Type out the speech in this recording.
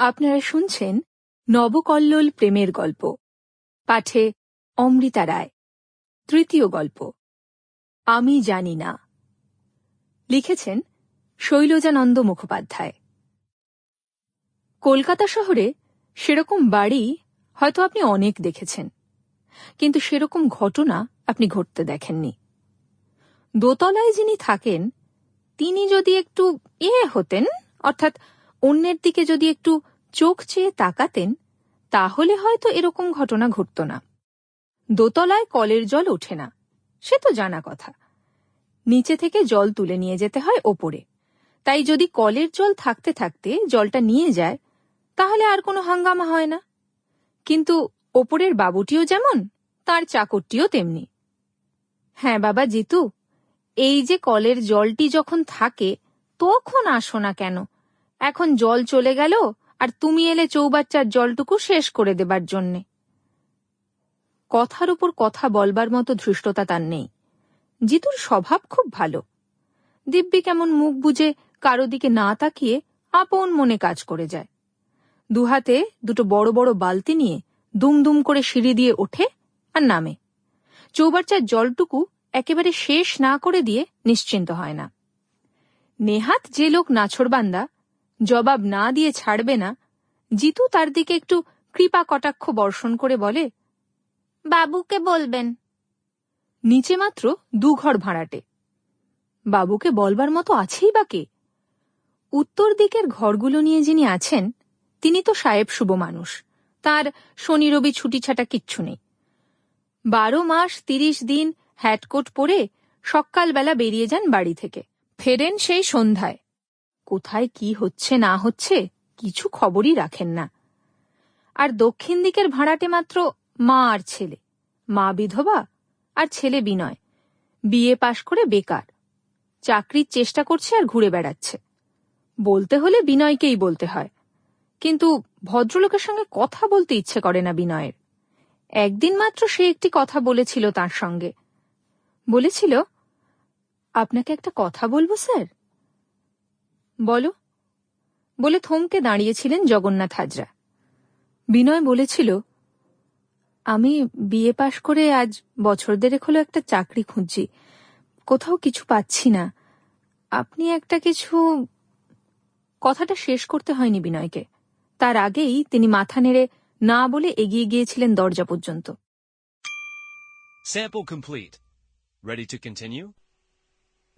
আপনারা শুনছেন নবকল্লোল প্রেমের গল্প। পাঠে অমৃতা রায়। তৃতীয় গল্প। আমি জানি না। লিখেছেন শৈলজানন্দ মুখোপাধ্যায়। কলকাতা শহরে সেরকম বাড়ি হয়তো আপনি অনেক দেখেছেন, কিন্তু সেরকম ঘটনা আপনি ঘটতে দেখেননি। দোতলায় যিনি থাকেন, তিনি যদি একটু এ হতেন, অর্থাৎ অন্যের দিকে যদি একটু চোখ চেয়ে তাকাতেন, তাহলে হয়তো এরকম ঘটনা ঘটত না। দোতলায় কলের জল ওঠে না, সে তো জানা কথা। নিচে থেকে জল তুলে নিয়ে যেতে হয় ওপরে। তাই যদি কলের জল থাকতে থাকতে জলটা নিয়ে যায়, তাহলে আর কোনো হাঙ্গামা হয় না। কিন্তু ওপরের বাবুটিও যেমন, তার চাকরটিও তেমনি। হ্যাঁ বাবা জিতু, এই যে কলের জলটি যখন থাকে, তখন আসো না কেন? এখন জল চলে গেল, আর তুমি এলে চৌবাচ্চার জলটুকু শেষ করে দেবার জন্যে। কথার উপর কথা বলবার মতো ধৃষ্টতা তার নেই। জিতুর স্বভাব খুব ভালো। দিব্যি কেমন মুখ বুঝে কারও দিকে না তাকিয়ে আপন মনে কাজ করে যায়। দুহাতে দুটো বড় বড় বালতি নিয়ে দুম দুম করে সিঁড়ি দিয়ে ওঠে আর নামে। চৌবাচ্চার জলটুকু একেবারে শেষ না করে দিয়ে নিশ্চিন্ত হয় না। নেহাত যে লোক নাছড়বান্দা জবাব না দিয়ে ছাড়বে না, জিতু তার দিকে একটু কৃপা কটাক্ষ বর্ষণ করে বলে, বাবুকে বলবেন। নিচে মাত্র দুঘর ভাড়াটে। বাবুকে বলবার মতো আছেই বা কে? উত্তর দিকের ঘরগুলো নিয়ে যিনি আছেন, তিনি তো সাহেব শুভ মানুষ, তার শনি রবি ছুটি ছাটা কিচ্ছু নেই। বারো মাস তিরিশ দিন হ্যাটকোট পরে সকালবেলা বেরিয়ে যান বাড়ি থেকে, ফেরেন সেই সন্ধ্যায়। কোথায় কি হচ্ছে, না হচ্ছে, কিছু খবরই রাখেন না। আর দক্ষিণ দিকের ভাড়াটে মাত্র মা আর ছেলে, মা বিধবা আর ছেলে বিনয় বিয়ে পাশ করে বেকার। চাকরির চেষ্টা করছে আর ঘুরে বেড়াচ্ছে। বলতে হলে বিনয়কেই বলতে হয়। কিন্তু ভদ্রলোকের সঙ্গে কথা বলতে ইচ্ছে করে না বিনয়ের। একদিন মাত্র সে একটি কথা বলেছিল তার সঙ্গে। বলেছিল, আপনাকে একটা কথা বলব, স্যার? বলো। বলে থমকে দাঁড়িয়েছিলেন জগন্নাথ হাজরা। বিনয় বলেছিল, আমি বিয়ে পাশ করে আজ বছর দেড়েক হলো একটা চাকরি খুঁজছি। কোথাও কিছু পাচ্ছি না। আপনি একটা কিছু কথাটা শেষ করতে হয়নি বিনয়কে। তার আগেই তিনি মাথা নেড়ে না বলে এগিয়ে গিয়েছিলেন দরজা পর্যন্ত। Sample complete. Ready to continue?